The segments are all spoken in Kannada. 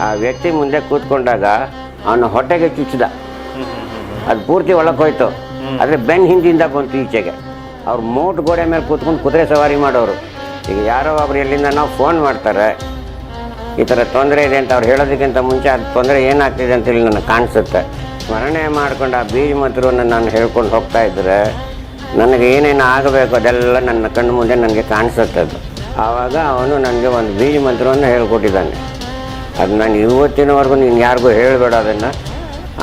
ಆ ವ್ಯಕ್ತಿ ಮುಂದೆ ಕೂತ್ಕೊಂಡಾಗ ಅವನ ಹೊಟ್ಟೆಗೆ ಚುಚ್ಚಿದ. ಅದು ಪೂರ್ತಿ ಒಳಗೆ ಹೋಯ್ತು. ಆದರೆ ಬೆನ್ ಹಿಂದಿಂದ ಬಂತು ಈಚೆಗೆ. ಅವ್ರು ಮೋಟ್ ಗೋಡೆ ಮೇಲೆ ಕೂತ್ಕೊಂಡು ಕುದುರೆ ಸವಾರಿ ಮಾಡೋರು. ಈಗ ಯಾರೋ ಒಬ್ರು ಎಲ್ಲಿಂದ ನಾವು ಫೋನ್ ಮಾಡ್ತಾರೆ. ಈ ಥರ ತೊಂದರೆ ಇದೆ ಅಂತ ಅವ್ರು ಹೇಳೋದಕ್ಕಿಂತ ಮುಂಚೆ ಅದು ತೊಂದರೆ ಏನಾಗ್ತಿದೆ ಅಂತೇಳಿ ನನಗೆ ಕಾಣಿಸುತ್ತೆ. ಸ್ಮರಣೆ ಮಾಡ್ಕೊಂಡು ಆ ಬೀಜ ಮಂತ್ರವನ್ನು ನಾನು ಹೇಳ್ಕೊಂಡು ಹೋಗ್ತಾ ಇದ್ದರೆ ನನಗೆ ಏನೇನು ಆಗಬೇಕು ಅದೆಲ್ಲ ನನ್ನ ಕಣ್ಣು ಮುಂದೆ ನನಗೆ ಕಾಣಿಸುತ್ತೆ ಅದು. ಆವಾಗ ಅವನು ನನಗೆ ಒಂದು ಬೀಜ ಮಂತ್ರವನ್ನು ಹೇಳ್ಕೊಟ್ಟಿದ್ದಾನೆ. ಅದು ನಾನು ಇವತ್ತಿನವರೆಗೂ ನೀನು ಯಾರಿಗೂ ಹೇಳಬೇಡ ಅದನ್ನು.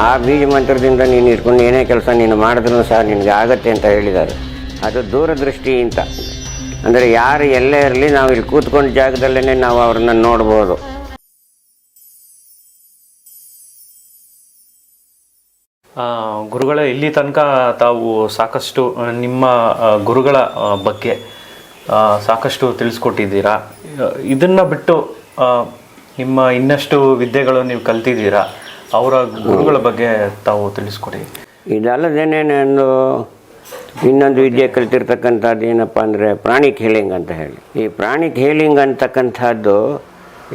ಆ ಬೀಜ ಮಂತ್ರದಿಂದ ನೀನು ಇಟ್ಕೊಂಡು ಏನೇ ಕೆಲಸ ನೀನು ಮಾಡಿದ್ರೂ ಸಹ ನಿನಗೆ ಆಗತ್ತೆ ಅಂತ ಹೇಳಿದ್ದಾರೆ. ಅದು ದೂರದೃಷ್ಟಿ ಅಂತ. ಅಂದರೆ ಯಾರು ಎಲ್ಲೇ ಇರಲಿ ನಾವು ಇಲ್ಲಿ ಕೂತ್ಕೊಂಡ ಜಾಗದಲ್ಲೇ ನಾವು ಅವ್ರನ್ನ ನೋಡ್ಬೋದು. ಗುರುಗಳೇ, ಇಲ್ಲಿ ತನಕ ತಾವು ಸಾಕಷ್ಟು ನಿಮ್ಮ ಗುರುಗಳ ಬಗ್ಗೆ ಸಾಕಷ್ಟು ತಿಳಿಸ್ಕೊಟ್ಟಿದ್ದೀರಾ. ಇದನ್ನು ಬಿಟ್ಟು ನಿಮ್ಮ ಇನ್ನಷ್ಟು ವಿದ್ಯೆಗಳು ನೀವು ಕಲ್ತಿದ್ದೀರಾ? ಅವರ ಗುರುಗಳ ಬಗ್ಗೆ ತಾವು ತಿಳಿಸ್ಕೊಡಿ. ಇದಲ್ಲದೇನೇನೊಂದು ನಾನು ಇನ್ನೊಂದು ವಿದ್ಯೆ ಕಲ್ತಿರ್ತಕ್ಕಂಥದ್ದು ಏನಪ್ಪ ಅಂದರೆ ಪ್ರಾಣಿಕ್ ಹೀಲಿಂಗ್ ಅಂತ ಹೇಳಿ. ಈ ಪ್ರಾಣಿಕ್ ಹೀಲಿಂಗ್ ಅಂತಕ್ಕಂಥದ್ದು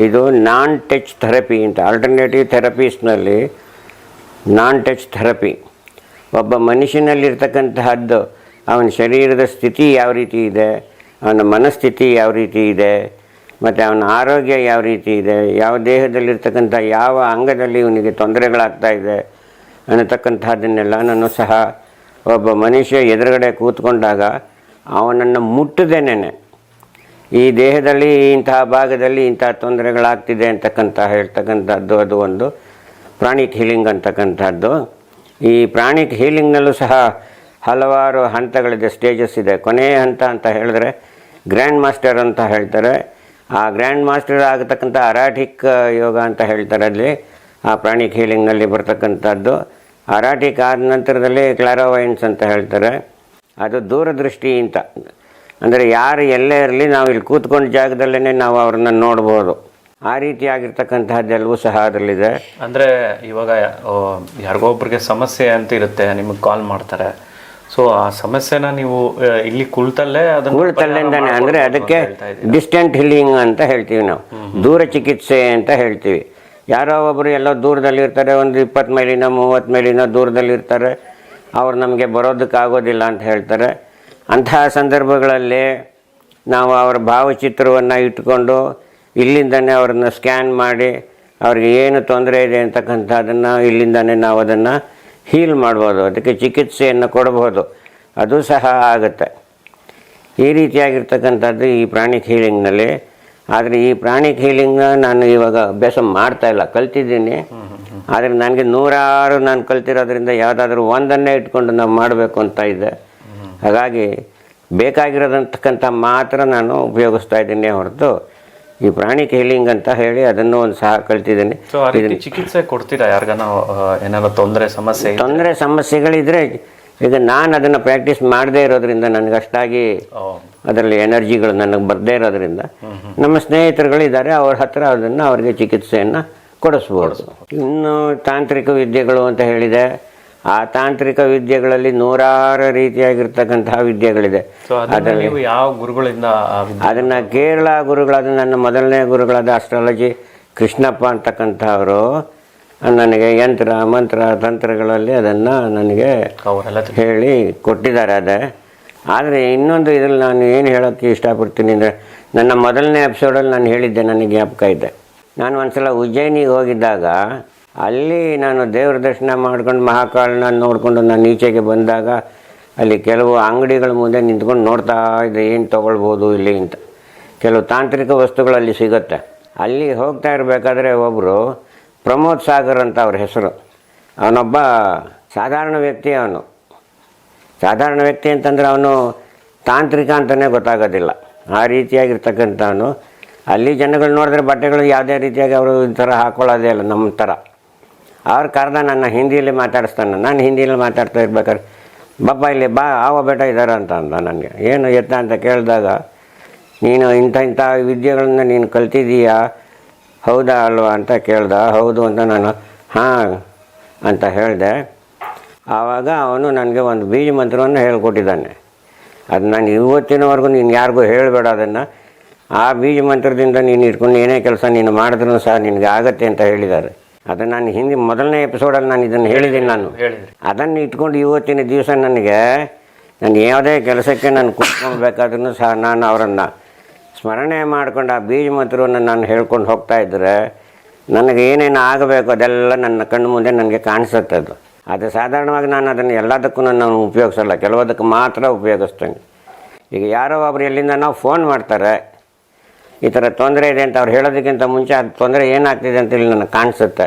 ಇದು ನಾನ್ ಟಚ್ ಥೆರಪಿ ಅಂತ ಆಲ್ಟರ್ನೇಟಿವ್ ಥೆರಪೀಸ್ನಲ್ಲಿ ನಾನ್ ಟಚ್ ಥೆರಪಿ. ಒಬ್ಬ ಮನುಷ್ಯನಲ್ಲಿರ್ತಕ್ಕಂತಹದ್ದು ಅವನ ಶರೀರದ ಸ್ಥಿತಿ ಯಾವ ರೀತಿ ಇದೆ, ಅವನ ಮನಸ್ಥಿತಿ ಯಾವ ರೀತಿ ಇದೆ ಮತ್ತು ಅವನ ಆರೋಗ್ಯ ಯಾವ ರೀತಿ ಇದೆ, ಯಾವ ದೇಹದಲ್ಲಿರ್ತಕ್ಕಂಥ ಯಾವ ಅಂಗದಲ್ಲಿ ಇವನಿಗೆ ತೊಂದರೆಗಳಾಗ್ತಾ ಇದೆ ಅನ್ನತಕ್ಕಂಥದ್ದನ್ನೆಲ್ಲ ನಾನು ಸಹ ಒಬ್ಬ ಮನುಷ್ಯ ಎದುರುಗಡೆ ಕೂತ್ಕೊಂಡಾಗ ಅವನನ್ನು ಮುಟ್ಟದೇನೆ ಈ ದೇಹದಲ್ಲಿ ಇಂತಹ ಭಾಗದಲ್ಲಿ ಇಂತಹ ತೊಂದರೆಗಳಾಗ್ತಿದೆ ಅಂತಕ್ಕಂಥ ಹೇಳ್ತಕ್ಕಂಥದ್ದು, ಅದು ಒಂದು ಪ್ರಾಣಿಕ್ ಹೀಲಿಂಗ್ ಅಂತಕ್ಕಂಥದ್ದು. ಈ ಪ್ರಾಣಿಕ್ ಹೀಲಿಂಗ್ನಲ್ಲೂ ಸಹ ಹಲವಾರು ಹಂತಗಳಿದೆ, ಸ್ಟೇಜಸ್ ಇದೆ. ಕೊನೆಯ ಹಂತ ಅಂತ ಹೇಳಿದ್ರೆ, ಗ್ರ್ಯಾಂಡ್ ಮಾಸ್ಟರ್ ಅಂತ ಹೇಳ್ತಾರೆ. ಆ ಗ್ರ್ಯಾಂಡ್ ಮಾಸ್ಟರ್ ಆಗತಕ್ಕಂಥ ಅರಾಟಿಕ್ ಯೋಗ ಅಂತ ಹೇಳ್ತಾರೆ ಅಲ್ಲಿ, ಆ ಪ್ರಾಣಿಕ್ ಹೀಲಿಂಗ್ನಲ್ಲಿ ಬರ್ತಕ್ಕಂಥದ್ದು. ಅರಾಟಿಕ್ ಆದ ನಂತರದಲ್ಲಿ ಕ್ಲಾರೋವೈನ್ಸ್ ಅಂತ ಹೇಳ್ತಾರೆ. ಅದು ದೂರದೃಷ್ಟಿ ಅಂತ. ಅಂದರೆ ಯಾರು ಎಲ್ಲೇ ಇರಲಿ ನಾವು ಇಲ್ಲಿ ಕೂತ್ಕೊಂಡ ಜಾಗದಲ್ಲೇ ನಾವು ಅವ್ರನ್ನ ನೋಡ್ಬೋದು. ಆ ರೀತಿಯಾಗಿರ್ತಕ್ಕಂಥದ್ದೆಲ್ಲವೂ ಸಹ ಅದರಲ್ಲಿದೆ. ಅಂದರೆ ಇವಾಗ ಯಾರಿಗೋ ಒಬ್ರಿಗೆ ಸಮಸ್ಯೆ ಅಂತ ಇರುತ್ತೆ, ನಿಮಗೆ ಕಾಲ್ ಮಾಡ್ತಾರೆ. ಸೊ ಆ ಸಮಸ್ಯೆನ ನೀವು ಇಲ್ಲಿ ಕುಳಿತಲ್ಲೇ ಅದನ್ನ ಅಂದ್ರೆ ಅಂದರೆ ಅದಕ್ಕೆ ಡಿಸ್ಟೆಂಟ್ ಹೀಲಿಂಗ್ ಅಂತ ಹೇಳ್ತೀವಿ ನಾವು. ದೂರ ಚಿಕಿತ್ಸೆ ಅಂತ ಹೇಳ್ತೀವಿ. ಯಾರೋ ಒಬ್ಬರು ಎಲ್ಲೋ ದೂರದಲ್ಲಿ ಇರ್ತಾರೆ ಒಂದು ಇಪ್ಪತ್ತು ಮೈಲಿನ ಮೂವತ್ತು ಮೈಲಿನ ದೂರದಲ್ಲಿ ಇರ್ತಾರೆ. ಅವ್ರು ನಮಗೆ ಬರೋದಕ್ಕಾಗೋದಿಲ್ಲ ಅಂತ ಹೇಳ್ತಾರೆ. ಅಂತಹ ಸಂದರ್ಭಗಳಲ್ಲಿ ನಾವು ಅವರ ಭಾವಚಿತ್ರವನ್ನು ಇಟ್ಕೊಂಡು ಇಲ್ಲಿಂದನೇ ಅವ್ರನ್ನ ಸ್ಕ್ಯಾನ್ ಮಾಡಿ ಅವ್ರಿಗೆ ಏನು ತೊಂದರೆ ಇದೆ ಅಂತಕ್ಕಂಥದ್ದನ್ನು ಇಲ್ಲಿಂದನೇ ನಾವು ಅದನ್ನು ಹೀಲ್ ಮಾಡ್ಬೋದು, ಅದಕ್ಕೆ ಚಿಕಿತ್ಸೆಯನ್ನು ಕೊಡಬಹುದು ಅದು ಸಹ ಆಗುತ್ತೆ. ಈ ರೀತಿಯಾಗಿರ್ತಕ್ಕಂಥದ್ದು ಈ ಪ್ರಾಣಿಕ್ ಹೀಲಿಂಗ್ನಲ್ಲಿ. ಆದರೆ ಈ ಪ್ರಾಣಿಕ್ ಹೀಲಿಂಗ್ನ ನಾನು ಇವಾಗ ಅಭ್ಯಾಸ ಮಾಡ್ತಾ ಇಲ್ಲ, ಕಲ್ತಿದ್ದೀನಿ. ಆದರೆ ನನಗೆ ನೂರಾರು ನಾನು ಕಲ್ತಿರೋದ್ರಿಂದ ಯಾವುದಾದ್ರೂ ಒಂದನ್ನೇ ಇಟ್ಕೊಂಡು ನಾವು ಮಾಡಬೇಕು ಅಂತ ಇದೆ. ಹಾಗಾಗಿ ಬೇಕಾಗಿರೋದಂತಕ್ಕಂಥ ಮಾತ್ರ ನಾನು ಉಪಯೋಗಿಸ್ತಾ ಇದ್ದೀನಿ ಹೊರತು ಈ ಪ್ರಾಣಿ ಕೇಳಿಂಗ್ ಅಂತ ಹೇಳಿ ಅದನ್ನು ಒಂದು ಸಹ ಕಲ್ತಿದ್ದೀನಿ ಸೊ ಆ ರೀತಿ ಚಿಕಿತ್ಸೆ ಕೊಡ್ತೀರಾ ಯಾರಿಗಾನ ಏನಾದ್ರು ತೊಂದರೆ ಸಮಸ್ಯೆ? ತೊಂದರೆ ಸಮಸ್ಯೆಗಳಿದ್ರೆ ಈಗ ನಾನು ಅದನ್ನು ಪ್ರಾಕ್ಟೀಸ್ ಮಾಡದೇ ಇರೋದ್ರಿಂದ ನನಗೆ ಅಷ್ಟಾಗಿ ಅದರಲ್ಲಿ ಎನರ್ಜಿಗಳು ನನಗೆ ಬರದೇ ಇರೋದ್ರಿಂದ ನಮ್ಮ ಸ್ನೇಹಿತರುಗಳಿದ್ದಾರೆ ಅವ್ರ ಹತ್ರ ಅದನ್ನು ಅವರಿಗೆ ಚಿಕಿತ್ಸೆಯನ್ನು ಕೊಡಿಸ್ಬೋದು. ಇನ್ನು ತಾಂತ್ರಿಕ ವಿದ್ಯೆಗಳು ಅಂತ ಹೇಳಿದೆ ಆ ತಾಂತ್ರಿಕ ವಿದ್ಯೆಗಳಲ್ಲಿ ನೂರಾರು ರೀತಿಯಾಗಿರ್ತಕ್ಕಂತಹ ವಿದ್ಯೆಗಳಿದೆ. ನೀವು ಯಾವ ಗುರುಗಳಿಂದ ಅದನ್ನ ಕೇರಳ ಗುರುಗಳಾದ ನನ್ನ ಮೊದಲನೇ ಗುರುಗಳಾದ ಅಸ್ಟ್ರಾಲಜಿ ಕೃಷ್ಣಪ್ಪ ಅಂತಕ್ಕಂಥವರು ನನಗೆ ಯಂತ್ರ ಮಂತ್ರ ತಂತ್ರಗಳಲ್ಲಿ ಅದನ್ನು ನನಗೆ ಹೇಳಿ ಕೊಟ್ಟಿದ್ದಾರೆ ಅದೇ. ಆದರೆ ಇನ್ನೊಂದು ಇದರಲ್ಲಿ ನಾನು ಏನು ಹೇಳೋಕ್ಕೆ ಇಷ್ಟಪಡ್ತೀನಿ ಅಂದರೆ ನನ್ನ ಮೊದಲನೇ ಎಪಿಸೋಡಲ್ಲಿ ನಾನು ಹೇಳಿದ್ದೆ ನನಗೆ ಜ್ಞಾಪಕ ಇದೆ. ನಾನು ಒಂದ್ಸಲ ಉಜ್ಜಯಿನಿಗೆ ಹೋಗಿದ್ದಾಗ ಅಲ್ಲಿ ನಾನು ದೇವ್ರ ದರ್ಶನ ಮಾಡ್ಕೊಂಡು ಮಹಾಕಾಳನ ನೋಡಿಕೊಂಡು ನಾನು ಈಚೆಗೆ ಬಂದಾಗ ಅಲ್ಲಿ ಕೆಲವು ಅಂಗಡಿಗಳ ಮುಂದೆ ನಿಂತ್ಕೊಂಡು ನೋಡ್ತಾ ಇದ್ದೆ, ಏನು ತೊಗೊಳ್ಬೋದು ಇಲ್ಲಿ ಅಂತ. ಕೆಲವು ತಾಂತ್ರಿಕ ವಸ್ತುಗಳು ಅಲ್ಲಿ ಸಿಗುತ್ತೆ. ಅಲ್ಲಿ ಹೋಗ್ತಾ ಇರಬೇಕಾದ್ರೆ ಒಬ್ಬರು ಪ್ರಮೋದ್ ಸಾಗರ್ ಅಂತ ಅವ್ರ ಹೆಸರು. ಅವನೊಬ್ಬ ಸಾಧಾರಣ ವ್ಯಕ್ತಿ ಅವನು. ಸಾಧಾರಣ ವ್ಯಕ್ತಿ ಅಂತಂದರೆ ಅವನು ತಾಂತ್ರಿಕ ಅಂತಲೇ ಗೊತ್ತಾಗೋದಿಲ್ಲ. ಆ ರೀತಿಯಾಗಿರ್ತಕ್ಕಂಥವನು. ಅಲ್ಲಿ ಜನಗಳು ನೋಡಿದ್ರೆ ಬಟ್ಟೆಗಳು ಯಾವುದೇ ರೀತಿಯಾಗಿ ಅವರು ಈ ಥರ ಹಾಕೊಳ್ಳೋದೇ ಇಲ್ಲ, ನಮ್ಮ ಥರ. ಅವ್ರ ಕರೆದ ನನ್ನ ಹಿಂದಿಯಲ್ಲಿ ಮಾತಾಡಿಸ್ತಾನೆ. ನಾನು ಹಿಂದಿಯಲ್ಲಿ ಮಾತಾಡ್ತಾ ಇರ್ಬೇಕಾದ್ರೆ, ಬಪ್ಪ, ಇಲ್ಲಿ ಬಾ ಆವ ಬೇಟ ಇದ್ದಾರೆ ಅಂತ ಅಂದ ನನಗೆ. ಏನು ಎತ್ತ ಅಂತ ಕೇಳಿದಾಗ, ನೀನು ಇಂಥ ಇಂಥ ವಿದ್ಯೆಗಳನ್ನು ನೀನು ಕಲ್ತಿದ್ದೀಯಾ? ಹೌದಾ ಅಲ್ವಾ ಅಂತ ಕೇಳ್ದ. ಹೌದು ಅಂತ ನಾನು, ಹಾಂ ಅಂತ ಹೇಳಿದೆ. ಆವಾಗ ಅವನು ನನಗೆ ಒಂದು ಬೀಜ ಮಂತ್ರವನ್ನು ಹೇಳ್ಕೊಟ್ಟಿದ್ದಾನೆ. ಅದು ನಾನು ಇವತ್ತಿನವರೆಗೂ ನೀನು ಯಾರಿಗೂ ಹೇಳಬೇಡ ಅದನ್ನು. ಆ ಬೀಜ ಮಂತ್ರದಿಂದ ನೀನು ಇಟ್ಕೊಂಡು ಏನೇ ಕೆಲಸ ನೀನು ಮಾಡಿದ್ರೂ ಸಹ ನಿನಗೆ ಆಗತ್ತೆ ಅಂತ ಹೇಳಿದ್ದಾರೆ. ಅದು ನಾನು ಹಿಂದೆ ಮೊದಲನೇ ಎಪಿಸೋಡಲ್ಲಿ ನಾನು ಇದನ್ನು ಹೇಳಿದ್ದೀನಿ ನಾನು. ಅದನ್ನು ಇಟ್ಕೊಂಡು ಇವತ್ತಿನ ದಿವಸ ನನಗೆ ನಾನು ಯಾವುದೇ ಕೆಲಸಕ್ಕೆ ನಾನು ಕೂತ್ಕೊಳ್ಬೇಕಾದ್ರೂ ಸಹ ನಾನು ಅವರನ್ನು ಸ್ಮರಣೆ ಮಾಡ್ಕೊಂಡು ಆ ಬೀಜ ಮಂತ್ರವನ್ನು ನಾನು ಹೇಳ್ಕೊಂಡು ಹೋಗ್ತಾ ಇದ್ದರೆ ನನಗೆ ಏನೇನು ಆಗಬೇಕು ಅದೆಲ್ಲ ನನ್ನ ಕಣ್ಣು ಮುಂದೆ ನನಗೆ ಕಾಣಿಸುತ್ತೆ ಅದು. ಅದು ಸಾಧಾರಣವಾಗಿ ನಾನು ಅದನ್ನು ಎಲ್ಲದಕ್ಕೂ ನಾನು ಉಪಯೋಗಿಸಲ್ಲ ಕೆಲವದಕ್ಕೆ ಮಾತ್ರ ಉಪಯೋಗಿಸ್ತೇನೆ. ಈಗ ಯಾರೋ ಒಬ್ರು ಎಲ್ಲಿಂದ ನಾವು ಫೋನ್ ಮಾಡ್ತಾರೆ ಈ ಥರ ತೊಂದರೆ ಇದೆ ಅಂತ ಅವ್ರು ಹೇಳೋದಕ್ಕಿಂತ ಮುಂಚೆ ಅದು ತೊಂದರೆ ಏನಾಗ್ತಿದೆ ಅಂತೇಳಿ ನನಗೆ ಕಾಣಿಸುತ್ತೆ.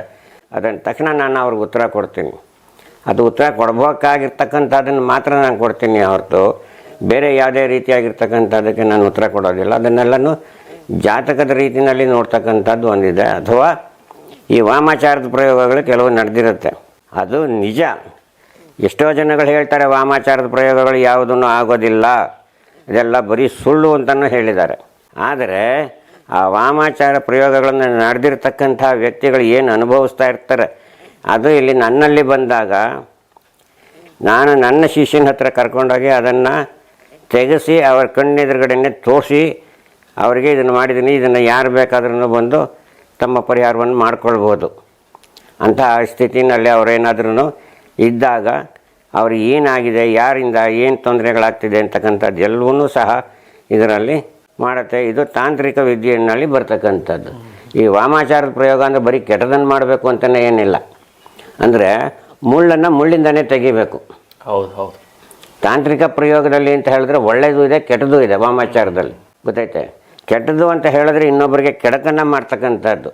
ಅದನ್ನು ತಕ್ಷಣ ನಾನು ಅವ್ರಿಗೆ ಉತ್ತರ ಕೊಡ್ತೀನಿ. ಅದು ಉತ್ತರ ಕೊಡ್ಬೇಕಾಗಿರ್ತಕ್ಕಂಥದ್ದನ್ನು ಮಾತ್ರ ನಾನು ಕೊಡ್ತೀನಿ ಹೊರತು ಬೇರೆ ಯಾವುದೇ ರೀತಿಯಾಗಿರ್ತಕ್ಕಂಥದ್ದಕ್ಕೆ ನಾನು ಉತ್ತರ ಕೊಡೋದಿಲ್ಲ. ಅದನ್ನೆಲ್ಲನೂ ಜಾತಕದ ರೀತಿಯಲ್ಲಿ ನೋಡ್ತಕ್ಕಂಥದ್ದು ಒಂದಿದೆ. ಅಥವಾ ಈ ವಾಮಾಚಾರದ ಪ್ರಯೋಗಗಳು ಕೆಲವು ನಡೆದಿರುತ್ತೆ. ಅದು ನಿಜ. ಎಷ್ಟೋ ಜನಗಳು ಹೇಳ್ತಾರೆ ವಾಮಾಚಾರದ ಪ್ರಯೋಗಗಳು ಯಾವುದನ್ನು ಆಗೋದಿಲ್ಲ. ಇದೆಲ್ಲ ಬರೀ ಸುಳ್ಳು ಅಂತಲೂ ಹೇಳಿದ್ದಾರೆ. ಆದರೆ ಆ ವಾಮಾಚಾರ ಪ್ರಯೋಗಗಳನ್ನು ನಡೆದಿರ್ತಕ್ಕಂಥ ವ್ಯಕ್ತಿಗಳು ಏನು ಅನುಭವಿಸ್ತಾ ಇರ್ತಾರೆ, ಅದು ಇಲ್ಲಿ ನನ್ನಲ್ಲಿ ಬಂದಾಗ ನಾನು ನನ್ನ ಶಿಷ್ಯನ ಹತ್ರ ಕರ್ಕೊಂಡೋಗಿ ಅದನ್ನು ತೆಗೆಸಿ ಅವ್ರ ಕಣ್ಣೆದುರುಗಡೆನೆ ತೋರಿಸಿ ಅವರಿಗೆ ಇದನ್ನು ಮಾಡಿದ್ದೀನಿ, ಇದನ್ನು ಯಾರು ಬೇಕಾದ್ರೂ ಬಂದು ತಮ್ಮ ಪರಿಹಾರವನ್ನು ಮಾಡ್ಕೊಳ್ಬೋದು. ಅಂತಹ ಸ್ಥಿತಿನಲ್ಲಿ ಅವರೇನಾದ್ರೂ ಇದ್ದಾಗ ಅವ್ರಿಗೆ ಏನಾಗಿದೆ, ಯಾರಿಂದ ಏನು ತೊಂದರೆಗಳಾಗ್ತಿದೆ ಅಂತಕ್ಕಂಥದ್ದು ಎಲ್ಲವೂ ಸಹ ಇದರಲ್ಲಿ ಮಾಡುತ್ತೆ. ಇದು ತಾಂತ್ರಿಕ ವಿದ್ಯೆಯಲ್ಲಿ ಬರ್ತಕ್ಕಂಥದ್ದು. ಈ ವಾಮಾಚಾರದ ಪ್ರಯೋಗ ಅಂದರೆ ಬರೀ ಕೆಟ್ಟದನ್ನು ಮಾಡಬೇಕು ಅಂತಲೇ ಏನಿಲ್ಲ. ಅಂದರೆ ಮುಳ್ಳನ್ನು ಮುಳ್ಳಿಂದನೇ ತೆಗಿಬೇಕು. ಹೌದು ಹೌದು. ತಾಂತ್ರಿಕ ಪ್ರಯೋಗದಲ್ಲಿ ಅಂತ ಹೇಳಿದ್ರೆ ಒಳ್ಳೆಯದು ಇದೆ ಕೆಟ್ಟದ್ದು ಇದೆ ವಾಮಾಚಾರದಲ್ಲಿ. ಗೊತ್ತೈತೆ ಕೆಟ್ಟದ್ದು ಅಂತ ಹೇಳಿದ್ರೆ ಇನ್ನೊಬ್ಬರಿಗೆ ಕೆಡಕನ್ನು ಮಾಡ್ತಕ್ಕಂಥದ್ದು.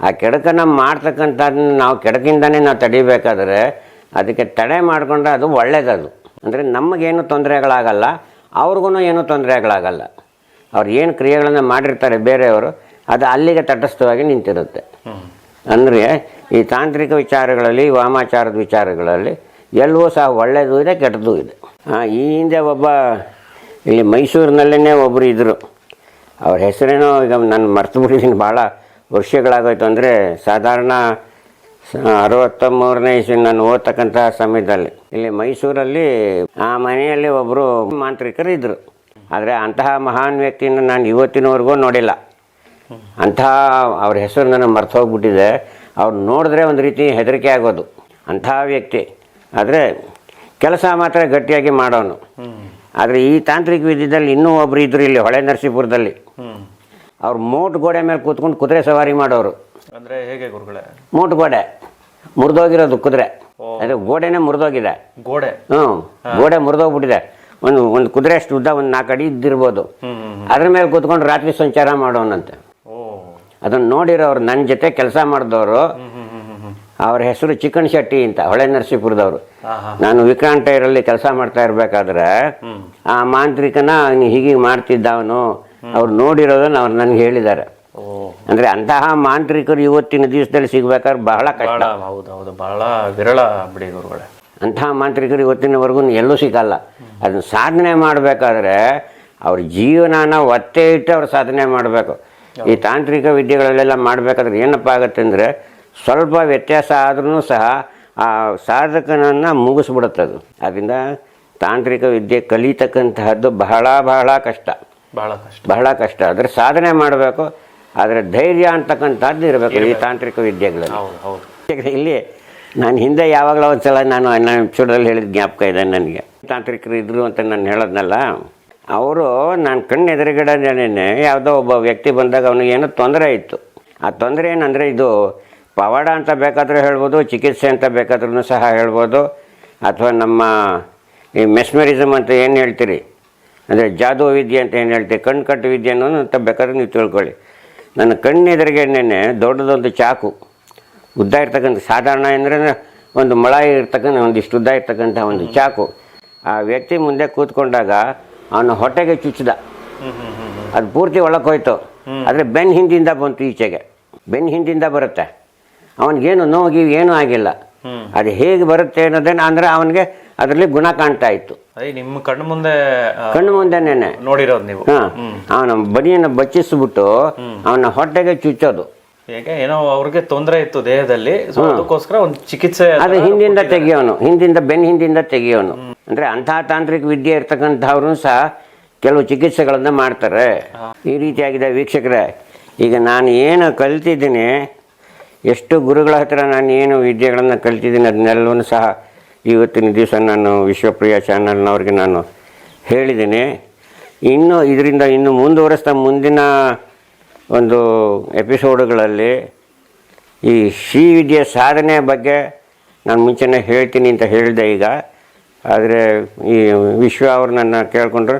ಆ ಕೆಡಕನ್ನು ಮಾಡ್ತಕ್ಕಂಥದ್ದನ್ನ ನಾವು ಕೆಡಕಿಂದನೇ ನಾವು ತಡಿಬೇಕಾದ್ರೆ ಅದಕ್ಕೆ ತಡೆ ಮಾಡಿಕೊಂಡ್ರೆ ಅದು ಒಳ್ಳೇದದು. ಅಂದರೆ ನಮಗೇನು ತೊಂದರೆಗಳಾಗಲ್ಲ ಅವ್ರಿಗೂ ಏನೂ ತೊಂದರೆಗಳಾಗಲ್ಲ. ಅವ್ರು ಏನು ಕ್ರಿಯೆಗಳನ್ನು ಮಾಡಿರ್ತಾರೆ ಬೇರೆಯವರು, ಅದು ಅಲ್ಲಿಗೆ ತಟಸ್ಥವಾಗಿ ನಿಂತಿರುತ್ತೆ. ಅಂದರೆ ಈ ತಾಂತ್ರಿಕ ವಿಚಾರಗಳಲ್ಲಿ, ವಾಮಾಚಾರದ ವಿಚಾರಗಳಲ್ಲಿ ಎಲ್ಲವೂ ಸಹ ಒಳ್ಳೆಯದು ಇದೆ ಕೆಟ್ಟದ್ದು ಇದೆ. ಈ ಹಿಂದೆ ಒಬ್ಬ, ಇಲ್ಲಿ ಮೈಸೂರಿನಲ್ಲೇ ಒಬ್ಬರು ಇದ್ದರು ಅವ್ರ ಹೆಸರೇನೋ ಈಗ ನಾನು ಮರ್ತು ಬಿಟ್ಟಿದ್ದೀನಿ ಭಾಳ ವರ್ಷಗಳಾಗೋಯ್ತು. ಅಂದರೆ ಸಾಧಾರಣ ಅರವತ್ತ ಮೂರನೇ ಇಸ್ವಿ ನಾನು ಓದ್ತಕ್ಕಂಥ ಸಮಯದಲ್ಲಿ. ಇಲ್ಲಿ ಮೈಸೂರಲ್ಲಿ ಆ ಮನೆಯಲ್ಲಿ ಒಬ್ಬರು ಮಾಂತ್ರಿಕರು ಇದ್ದರು ಆದರೆ ಅಂತಹ ಮಹಾನ್ ವ್ಯಕ್ತಿಯನ್ನು ನಾನು ಇವತ್ತಿನವರೆಗೂ ನೋಡಿಲ್ಲ. ಅಂತಹ ಅವ್ರ ಹೆಸರು ನನಗೆ ಮರ್ತು ಹೋಗ್ಬಿಟ್ಟಿದೆ. ಅವ್ರು ನೋಡಿದ್ರೆ ಒಂದು ರೀತಿ ಹೆದರಿಕೆ ಆಗೋದು. ಅಂತಹ ವ್ಯಕ್ತಿ. ಆದರೆ ಕೆಲಸ ಮಾತ್ರ ಗಟ್ಟಿಯಾಗಿ ಮಾಡೋನು. ಆದರೆ ಈ ತಾಂತ್ರಿಕ ವಿದ್ಯದಲ್ಲಿ ಇನ್ನೂ ಒಬ್ಬರು ಇದ್ರು ಇಲ್ಲಿ ಹೊಳೆ ನರಸೀಪುರದಲ್ಲಿ. ಅವ್ರು ಮೋಟ್ ಗೋಡೆ ಮೇಲೆ ಕೂತ್ಕೊಂಡು ಕುದುರೆ ಸವಾರಿ ಮಾಡೋರು. ಅಂದರೆ ಹೇಗೆ ಗುರುಗಳೇ? ಮೋಟ್ ಗೋಡೆ. ಮುರಿದೋಗಿರೋದು ಕುದುರೆ. ಅದು ಗೋಡೆನೇ ಮುರಿದೋಗಿದೆ. ಗೋಡೆ. ಹ್ಞೂ ಗೋಡೆ ಮುರಿದೋಗ್ಬಿಟ್ಟಿದೆ. ಒಂದು ಒಂದು ಕುದುರೆ ಅಷ್ಟು ಉದ್ದ ಒಂದು ನಾಲ್ಕು ಅಡಿ ಇದ್ದಿರ್ಬೋದು. ಅದ್ರ ಮೇಲೆ ಕೂತ್ಕೊಂಡು ರಾತ್ರಿ ಸಂಚಾರ ಮಾಡೋನಂತೆ. ಅದನ್ನು ನೋಡಿರೋರು ನನ್ನ ಜೊತೆ ಕೆಲಸ ಮಾಡಿದವರು ಅವ್ರ ಹೆಸರು ಚಿಕನ್ ಶೆಟ್ಟಿ ಅಂತ ಹೊಳೆ ನರಸೀಪುರದವರು. ನಾನು ವಿಕ್ರಾಂತ ಟೈರಲ್ಲಿ ಕೆಲಸ ಮಾಡ್ತಾ ಇರಬೇಕಾದ್ರೆ ಆ ಮಾಂತ್ರಿಕನ ಹೀಗೆ ಮಾಡ್ತಿದ್ದ ಅವನು. ಅವ್ರು ನೋಡಿರೋದನ್ನ ಅವ್ರು ನನಗೆ ಹೇಳಿದ್ದಾರೆ. ಅಂದ್ರೆ ಅಂತಹ ಮಾಂತ್ರಿಕರು ಇವತ್ತಿನ ದಿವಸದಲ್ಲಿ ಸಿಗ್ಬೇಕಾದ್ರೆ ಬಹಳ ಕಷ್ಟ. ಹೌದು ಹೌದು ಬಹಳ ವಿರಳ ಬಿಡಿ ಗುರುಗಳೇ. ಅಂತಹ ಮಾಂತ್ರಿಕರು ಇವತ್ತಿನವರೆಗೂ ಎಲ್ಲೂ ಸಿಗಲ್ಲ. ಅದನ್ನು ಸಾಧನೆ ಮಾಡಬೇಕಾದ್ರೆ ಅವ್ರ ಜೀವನನ ಒತ್ತೆ ಇಟ್ಟು ಅವ್ರು ಸಾಧನೆ ಮಾಡಬೇಕು. ಈ ತಾಂತ್ರಿಕ ವಿದ್ಯೆಗಳಲ್ಲೆಲ್ಲ ಮಾಡಬೇಕಾದ್ರೆ ಏನಪ್ಪ ಆಗುತ್ತೆ ಅಂದರೆ ಸ್ವಲ್ಪ ವ್ಯತ್ಯಾಸ ಆದ್ರೂ ಸಹ ಆ ಸಾಧಕನನ್ನು ಮುಗಿಸ್ಬಿಡುತ್ತದು. ಅದರಿಂದ ತಾಂತ್ರಿಕ ವಿದ್ಯೆ ಕಲಿತಕ್ಕಂತಹದ್ದು ಬಹಳ ಬಹಳ ಕಷ್ಟ. ಬಹಳ ಕಷ್ಟ. ಬಹಳ ಕಷ್ಟ. ಆದರೆ ಸಾಧನೆ ಮಾಡಬೇಕು ಆದರೆ ಧೈರ್ಯ ಅಂತಕ್ಕಂಥದ್ದು ಇರಬೇಕು ಈ ತಾಂತ್ರಿಕ ವಿದ್ಯೆಗಳಲ್ಲಿ. ಇಲ್ಲಿ ನಾನು ಹಿಂದೆ ಯಾವಾಗಲೂ ಒಂದ್ಸಲ ನಾನು ನನ್ನ ಎಪಿಸೋಡಲ್ಲಿ ಹೇಳಿದ ಜ್ಞಾಪಕ ಇದೆ ನನಗೆ. ತಾಂತ್ರಿಕರು ಇದ್ರು ಅಂತ ನಾನು ಹೇಳೋದ್ನಲ್ಲ, ಅವರು ನಾನು ಕಣ್ಣು ಎದುರುಗಡೆನೇ ಯಾವುದೋ ಒಬ್ಬ ವ್ಯಕ್ತಿ ಬಂದಾಗ ಅವನಿಗೆ ಏನೋ ತೊಂದರೆ ಇತ್ತು. ಆ ತೊಂದರೆ ಏನಂದರೆ ಇದು ಪವಾಡ ಅಂತ ಬೇಕಾದರೂ ಹೇಳ್ಬೋದು, ಚಿಕಿತ್ಸೆ ಅಂತ ಬೇಕಾದ್ರೂ ಸಹ ಹೇಳ್ಬೋದು, ಅಥವಾ ನಮ್ಮ ಈ ಮೆಸ್ಮರಿಸಮ್ ಅಂತ ಏನು ಹೇಳ್ತೀರಿ? ಅಂದರೆ ಜಾದೂ ವಿದ್ಯೆ ಅಂತ ಏನು ಹೇಳ್ತೀರಿ? ಕಣ್ಣು ಕಟ್ಟು ವಿದ್ಯೆ ಅನ್ನೋದು ಅಂತ ಬೇಕಾದ್ರೆ ನೀವು ತಿಳ್ಕೊಳ್ಳಿ. ನನ್ನ ಕಣ್ಣೆದುರಿಗೆನೇ ದೊಡ್ಡದೊಂದು ಚಾಕು. ಉದ್ದ ಇರ್ತಕ್ಕಂಥ ಸಾಧಾರಣ ಅಂದರೆ ಒಂದು ಮೊಳ ಇರ್ತಕ್ಕಂಥ ಒಂದಿಷ್ಟು ಉದ್ದ ಇರ್ತಕ್ಕಂಥ ಒಂದು ಚಾಕು. ಆ ವ್ಯಕ್ತಿ ಮುಂದೆ ಕೂತ್ಕೊಂಡಾಗ ಅವನ ಹೊಟ್ಟೆಗೆ ಚುಚ್ಚಿದ. ಅದು ಪೂರ್ತಿ ಒಳಕ್ಕೆ ಹೋಯ್ತು ಆದರೆ ಬೆನ್ ಹಿಂದಿಂದ ಬಂತು ಈಚೆಗೆ. ಬೆನ್ ಹಿಂದಿಂದ ಬರುತ್ತೆ. ಅವನಿಗೇನು ನೋವು ಏನೂ ಆಗಿಲ್ಲ. ಅದು ಹೇಗೆ ಬರುತ್ತೆ ಅನ್ನೋದನ್ನ ಅಂದರೆ ಅವನಿಗೆ ಅದರಲ್ಲಿ ಗುಣ ಕಾಣ್ತಾ ಇತ್ತು. ನಿಮ್ಮ ಕಣ್ಣು ಮುಂದೆ ಕಣ್ಣು ಮುಂದೆನೇ ನೋಡಿರೋದು ನೀವು. ಹಾಂ. ಅವನ ಬದಿಯನ್ನು ಬಚ್ಚಿಸ್ಬಿಟ್ಟು ಅವನ ಹೊಟ್ಟೆಗೆ ಚುಚ್ಚೋದು. ಹೇಗೆ ಏನೋ ಅವ್ರಿಗೆ ತೊಂದರೆ ಇತ್ತು ದೇಹದಲ್ಲಿ ಸೊ ಅದಕ್ಕೋಸ್ಕರ ಒಂದು ಚಿಕಿತ್ಸೆ ಅದು ಹಿಂದಿಂದ ತೆಗಿಯೋನು ಹಿಂದಿಂದ ಬೆನ್ನ ಹಿಂದಿಂದ ತೆಗಿಯೋನು. ಅಂದರೆ ಅಂತಹ ತಾಂತ್ರಿಕ ವಿದ್ಯೆ ಇರ್ತಕ್ಕಂಥವ್ರು ಸಹ ಕೆಲವು ಚಿಕಿತ್ಸೆಗಳನ್ನು ಮಾಡ್ತಾರೆ. ಈ ರೀತಿಯಾಗಿದೆ ವೀಕ್ಷಕರೇ. ಈಗ ನಾನು ಏನು ಕಲ್ತಿದ್ದೀನಿ ಎಷ್ಟು ಗುರುಗಳ ಹತ್ರ ನಾನು ಏನು ವಿದ್ಯೆಗಳನ್ನು ಕಲ್ತಿದ್ದೀನಿ ಅದನ್ನೆಲ್ಲವೂ ಸಹ ಇವತ್ತಿನ ದಿವಸ ನಾನು ವಿಶ್ವಪ್ರಿಯ ಚಾನಲ್ನವ್ರಿಗೆ ನಾನು ಹೇಳಿದ್ದೀನಿ. ಇನ್ನು ಇದರಿಂದ ಇನ್ನು ಮುಂದುವರೆಸ್ತಾ ಮುಂದಿನ ಒಂದು ಎಪಿಸೋಡ್ಗಳಲ್ಲಿ ಈ ಶ್ರೀವಿದ್ಯ ಸಾಧನೆಯ ಬಗ್ಗೆ ನಾನು ಮುಂಚೆನೇ ಹೇಳ್ತೀನಿ ಅಂತ ಹೇಳಿದೆ ಈಗ. ಆದರೆ ಈ ವಿಶ್ವ ಅವರು ನನ್ನ ಕೇಳಿಕೊಂಡ್ರು,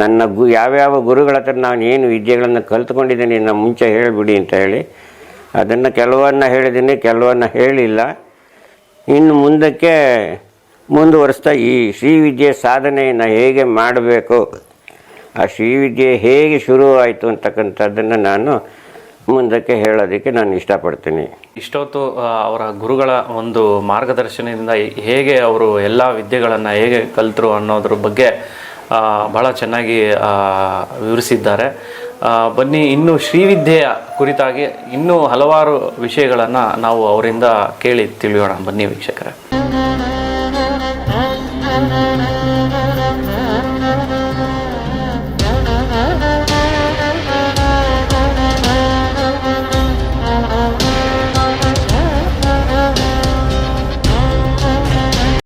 ನನ್ನ ಗು, ಯಾವ್ಯಾವ ಗುರುಗಳ ಹತ್ರ ನಾನು ಏನು ವಿದ್ಯೆಗಳನ್ನು ಕಲ್ತ್ಕೊಂಡಿದ್ದೀನಿ ನಾನು ಮುಂಚೆ ಹೇಳಿಬಿಡಿ ಅಂತ ಹೇಳಿ. ಅದನ್ನು ಕೆಲವನ್ನ ಹೇಳಿದ್ದೀನಿ, ಕೆಲವನ್ನ ಹೇಳಿಲ್ಲ. ಇನ್ನು ಮುಂದಕ್ಕೆ ಮುಂದುವರಿಸ್ತಾ ಈ ಶ್ರೀವಿದ್ಯೆ ಸಾಧನೆಯನ್ನು ಹೇಗೆ ಮಾಡಬೇಕು? ಆ ಶ್ರೀವಿದ್ಯೆ ಹೇಗೆ ಶುರುವಾಯಿತು ಅಂತಕ್ಕಂಥದ್ದನ್ನು ನಾನು ಮುಂದಕ್ಕೆ ಹೇಳೋದಕ್ಕೆ ನಾನು ಇಷ್ಟಪಡ್ತೀನಿ. ಇಷ್ಟೊತ್ತು ಅವರ ಗುರುಗಳ ಒಂದು ಮಾರ್ಗದರ್ಶನದಿಂದ ಹೇಗೆ ಅವರು ಎಲ್ಲ ವಿದ್ಯೆಗಳನ್ನು ಹೇಗೆ ಕಲಿತರು ಅನ್ನೋದ್ರ ಬಗ್ಗೆ ಭಾಳ ಚೆನ್ನಾಗಿ ವಿವರಿಸಿದ್ದಾರೆ. ಬನ್ನಿ, ಇನ್ನು ಶ್ರೀವಿದ್ಯೆಯ ಕುರಿತಾಗಿ ಇನ್ನೂ ಹಲವಾರು ವಿಷಯಗಳನ್ನು ನಾವು ಅವರಿಂದ ಕೇಳಿ ತಿಳಿಯೋಣ. ಬನ್ನಿ ವೀಕ್ಷಕರೇ.